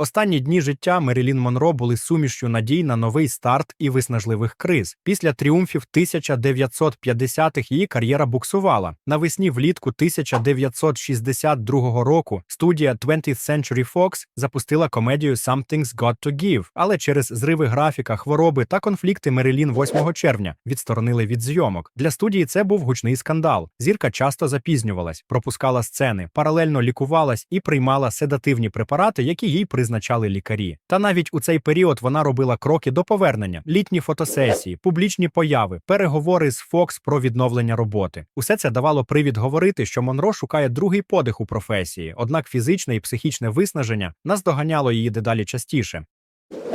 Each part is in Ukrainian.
Останні дні життя Мерілін Монро були сумішчю надій на новий старт і виснажливих криз. Після тріумфів 1950-х її кар'єра буксувала. Навесні влітку 1962 року студія 20th Century Fox запустила комедію Something's Got to Give, але через зриви графіка, хвороби та конфлікти Мерілін 8 червня відсторонили від зйомок. Для студії це був гучний скандал. Зірка часто запізнювалась, пропускала сцени, паралельно лікувалась і приймала седативні препарати, які їй призначали лікарі. Та навіть у цей період вона робила кроки до повернення: літні фотосесії, публічні появи, переговори з Фокс про відновлення роботи. Усе це давало привід говорити, що Монро шукає другий подих у професії, однак фізичне і психічне виснаження наздоганяло її дедалі частіше.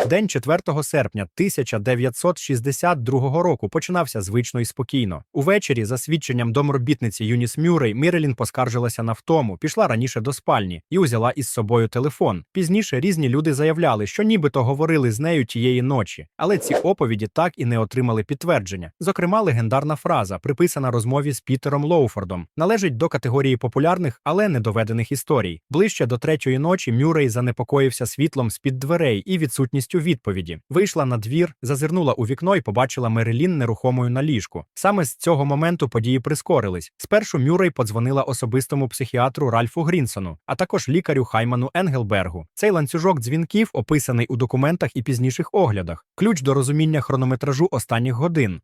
День 4 серпня 1962 року починався звично і спокійно. Увечері, за свідченням домробітниці Юніс Мюррей, Мірелін поскаржилася на втому, пішла раніше до спальні і узяла із собою телефон. Пізніше різні люди заявляли, що нібито говорили з нею тієї ночі, але ці оповіді так і не отримали підтвердження. Зокрема, легендарна фраза, приписана розмові з Пітером Лоуфордом, належить до категорії популярних, але недоведених історій. Ближче до третьої ночі Мюррей занепокоївся світлом з-під дверей і відсутністю відповіді. Вийшла на двір, зазирнула у вікно і побачила Мерелін нерухомою на ліжку. Саме з цього моменту події прискорились. Спершу Мюррей подзвонила особистому психіатру Ральфу Грінсону, а також лікарю Хайману Енгелбергу. Цей ланцюжок дзвінків описаний у документах і пізніших оглядах. Ключ до розуміння хронометражу останніх годин.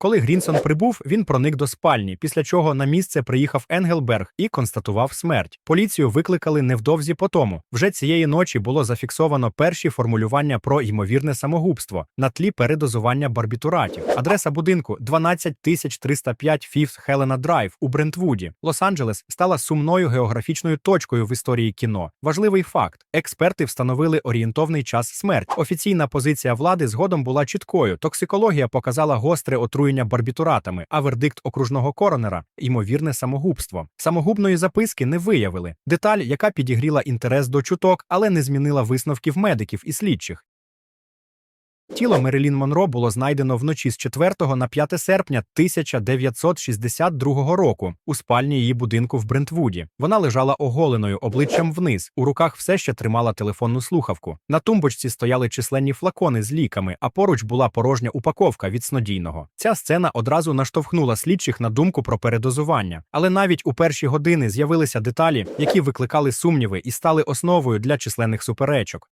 Коли Грінсон прибув, він проник до спальні, після чого на місце приїхав Енгелберг і констатував смерть. Поліцію викликали невдовзі по тому. Вже цієї ночі було зафіксовано перші формулювання про ймовірне самогубство на тлі передозування барбітуратів. Адреса будинку 12305 Фіфс Хелена Драйв у Брентвуді. Лос-Анджелес стала сумною географічною точкою в історії кіно. Важливий факт: експерти встановили орієнтовний час смерті. Офіційна позиція влади згодом була чіткою. Токсикологія показала гостре отруєння барбітуратами, а вердикт окружного коронера ймовірне самогубство. Самогубної записки не виявили. Деталь, яка підігріла інтерес до чуток, але не змінила висновків медиків і слідчих. Тіло Мерилін Монро було знайдено вночі з 4 на 5 серпня 1962 року у спальні її будинку в Брентвуді. Вона лежала оголеною обличчям вниз. У руках все ще тримала телефонну слухавку. На тумбочці стояли численні флакони з ліками, а поруч була порожня упаковка від снодійного. Ця сцена одразу наштовхнула слідчих на думку про передозування. Але навіть у перші години з'явилися деталі, які викликали сумніви і стали основою для численних суперечок.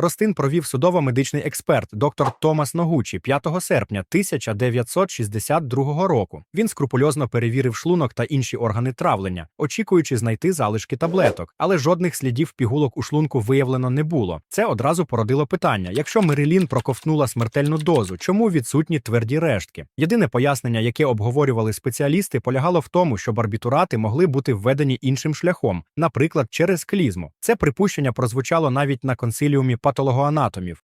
Ростин провів судово-медичний експерт доктор Томас Ногучі 5 серпня 1962 року. Він скрупульозно перевірив шлунок та інші органи травлення, очікуючи знайти залишки таблеток, але жодних слідів пігулок у шлунку виявлено не було. Це одразу породило питання: якщо Мерилін проковтнула смертельну дозу, чому відсутні тверді рештки? Єдине пояснення, яке обговорювали спеціалісти, полягало в тому, що барбітурати могли бути введені іншим шляхом, наприклад, через клізму. Це припущення прозвучало навіть на консиліумі патологоанатомів.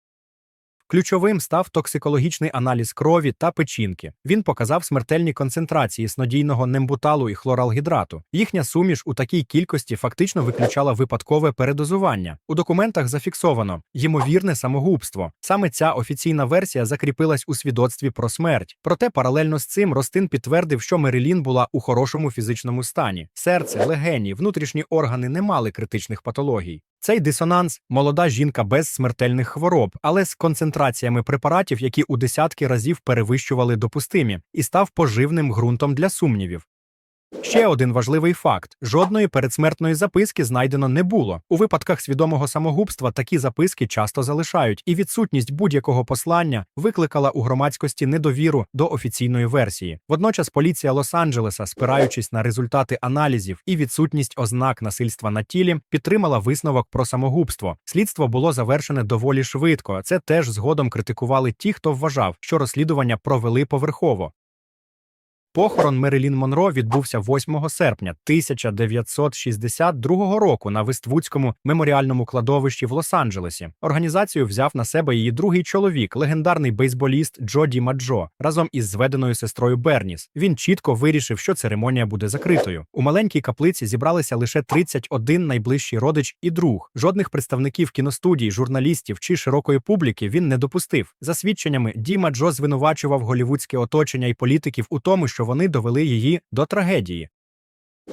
Ключовим став токсикологічний аналіз крові та печінки. Він показав смертельні концентрації снодійного нембуталу і хлоралгідрату. Їхня суміш у такій кількості фактично виключала випадкове передозування. У документах зафіксовано ймовірне самогубство. Саме ця офіційна версія закріпилась у свідоцтві про смерть. Проте паралельно з цим Ростин підтвердив, що Мерилін була у хорошому фізичному стані. Серце, легені, внутрішні органи не мали критичних патологій. Цей дисонанс молода жінка без смертельних хвороб, але з концентраціями препаратів, які у десятки разів перевищували допустимі, і став поживним ґрунтом для сумнівів. Ще один важливий факт: жодної передсмертної записки знайдено не було. У випадках свідомого самогубства такі записки часто залишають, і відсутність будь-якого послання викликала у громадськості недовіру до офіційної версії. Водночас поліція Лос-Анджелеса, спираючись на результати аналізів і відсутність ознак насильства на тілі, підтримала висновок про самогубство. Слідство було завершене доволі швидко. Це теж згодом критикували ті, хто вважав, що розслідування провели поверхово. Похорон Мерилін Монро відбувся 8 серпня 1962 року на Вествудському меморіальному кладовищі в Лос-Анджелесі. Організацію взяв на себе її другий чоловік, легендарний бейсболіст Джоді Маджо, разом із зведеною сестрою Берніс. Він чітко вирішив, що церемонія буде закритою. У маленькій каплиці зібралися лише 31 найближчий родич і друг. Жодних представників кіностудій, журналістів чи широкої публіки він не допустив. За свідченнями, Ді Маджо звинувачував голівудське оточення і політиків у тому, що вони довели її до трагедії.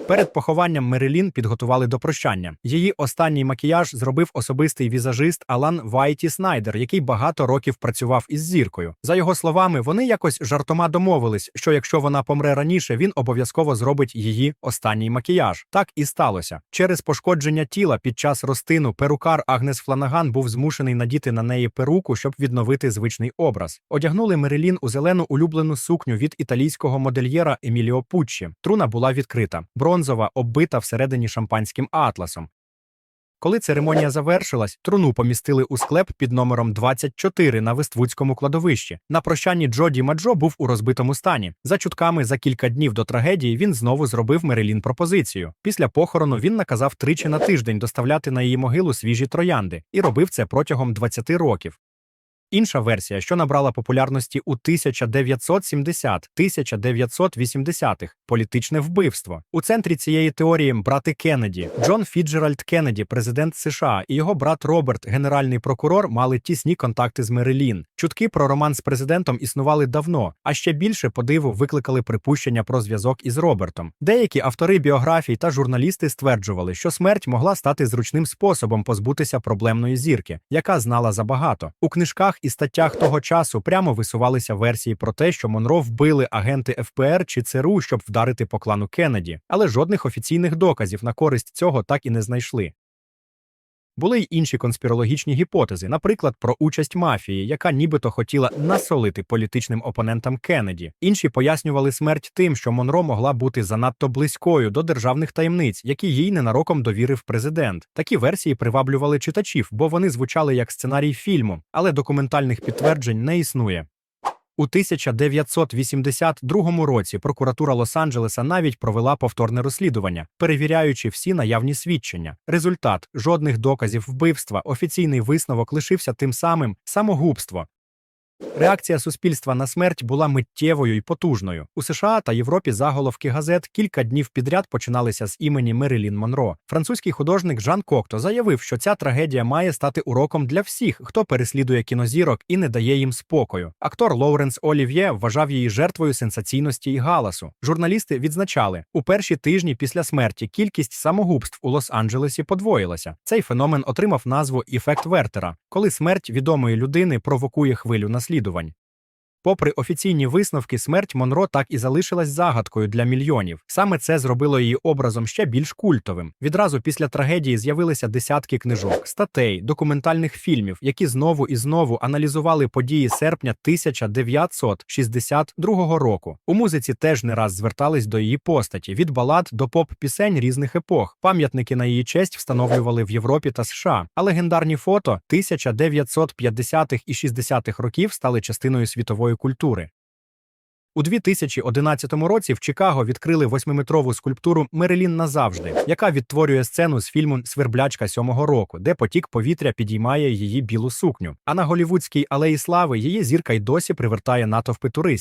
Перед похованням Мерилін підготували до прощання. Її останній макіяж зробив особистий візажист Алан Вайті Снайдер, який багато років працював із зіркою. За його словами, вони якось жартома домовились, що якщо вона помре раніше, він обов'язково зробить її останній макіяж. Так і сталося. Через пошкодження тіла під час розтину перукар Агнес Фланаган був змушений надіти на неї перуку, щоб відновити звичний образ. Одягнули Мерилін у зелену улюблену сукню від італійського модельєра Еміліо Пуччі. Труна була відкрита, бронзова, оббита всередині шампанським атласом. Коли церемонія завершилась, труну помістили у склеп під номером 24 на Вествудському кладовищі. На прощанні Джоді Маджо був у розбитому стані. За чутками, за кілька днів до трагедії він знову зробив Мерилін пропозицію. Після похорону він наказав тричі на тиждень доставляти на її могилу свіжі троянди і робив це протягом 20 років. Інша версія, що набрала популярності у 1970-1980-х – політичне вбивство. У центрі цієї теорії брати Кеннеді, Джон Фіджеральд Кеннеді, президент США, і його брат Роберт, генеральний прокурор, мали тісні контакти з Мерилін. Чутки про роман з президентом існували давно, а ще більше подиву викликали припущення про зв'язок із Робертом. Деякі автори біографій та журналісти стверджували, що смерть могла стати зручним способом позбутися проблемної зірки, яка знала забагато. У книжках і статтях того часу прямо висувалися версії про те, що Монро вбили агенти ФПР чи ЦРУ, щоб вдарити по клану Кеннеді, але жодних офіційних доказів на користь цього так і не знайшли. Були й інші конспірологічні гіпотези, наприклад, про участь мафії, яка нібито хотіла насолити політичним опонентам Кеннеді. Інші пояснювали смерть тим, що Монро могла бути занадто близькою до державних таємниць, які їй ненароком довірив президент. Такі версії приваблювали читачів, бо вони звучали як сценарій фільму, але документальних підтверджень не існує. У 1982 році прокуратура Лос-Анджелеса навіть провела повторне розслідування, перевіряючи всі наявні свідчення. Результат жодних доказів вбивства, офіційний висновок лишився тим самим самогубство. Реакція суспільства на смерть була миттєвою і потужною. У США та Європі заголовки газет кілька днів підряд починалися з імені Мерилін Монро. Французький художник Жан Кокто заявив, що ця трагедія має стати уроком для всіх, хто переслідує кінозірок і не дає їм спокою. Актор Лоуренс Олів'є вважав її жертвою сенсаційності і галасу. Журналісти відзначали, у перші тижні після смерті кількість самогубств у Лос-Анджелесі подвоїлася. Цей феномен отримав назву Іфект Вертера, коли смерть відомої людини провокує хвилю наслідувань. Попри офіційні висновки, смерть Монро так і залишилась загадкою для мільйонів. Саме це зробило її образом ще більш культовим. Відразу після трагедії з'явилися десятки книжок, статей, документальних фільмів, які знову і знову аналізували події серпня 1962 року. У музиці теж не раз звертались до її постаті від балад до поп-пісень різних епох. Пам'ятники на її честь встановлювали в Європі та США, а легендарні фото 1950-х і 60-х років стали частиною світової культури. У 2011 році в Чикаго відкрили восьмиметрову скульптуру Мерилін назавжди, яка відтворює сцену з фільму Сверблячка сьомого року, де потік повітря підіймає її білу сукню. А на голівудській алеї слави її зірка й досі привертає натовпи туристів.